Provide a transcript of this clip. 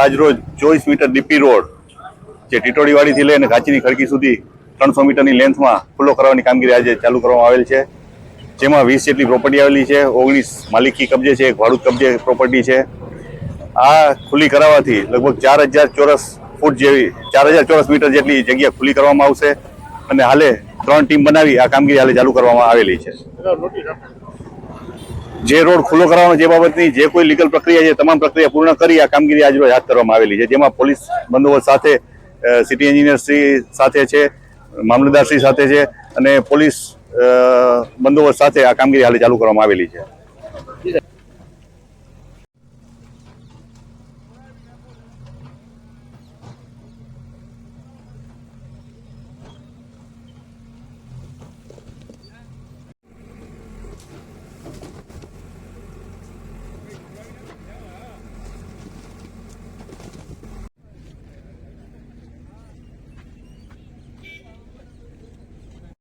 આજ રોજ ચોવીસ મીટર ડીપી રોડ જે ટીટોડીવાડીથી લઈને ઘાચીની ખડકી સુધી ત્રણસો મીટરની લેન્થમાં ખુલ્લો કરવાની કામગીરી આજે ચાલુ કરવામાં આવેલ છે. જેમાં વીસ જેટલી પ્રોપર્ટી આવેલી છે ઓગણીસ માલિકી કબજે છે એક ભાડુત કબજે પ્રોપર્ટી છે. આ ખુલ્લી કરાવવાથી લગભગ ચાર હજાર ચોરસ ફૂટ જેવી ચાર હજાર ચોરસ મીટર જેટલી જગ્યા ખુલ્લી કરવામાં આવશે. અને હાલે ત્રણ ટીમ બનાવી આ કામગીરી હાલે ચાલુ કરવામાં આવેલી છે. જે રોડ ખુલ્લો કરાવવાનો જે બાબતની જે કોઈ લીગલ પ્રક્રિયા છે તમામ પ્રક્રિયા પૂર્ણ કરી આ કામગીરી આજ રોજ હાથ ધરવામાં આવેલી છે, જેમાં પોલીસ બંદોબસ્ત સાથે સિટી એન્જિનિયર શ્રી સાથે છે મામલતદારશ્રી સાથે છે અને પોલીસ બંદોબસ્ત સાથે આ કામગીરી હાલે ચાલુ કરવામાં આવેલી છે.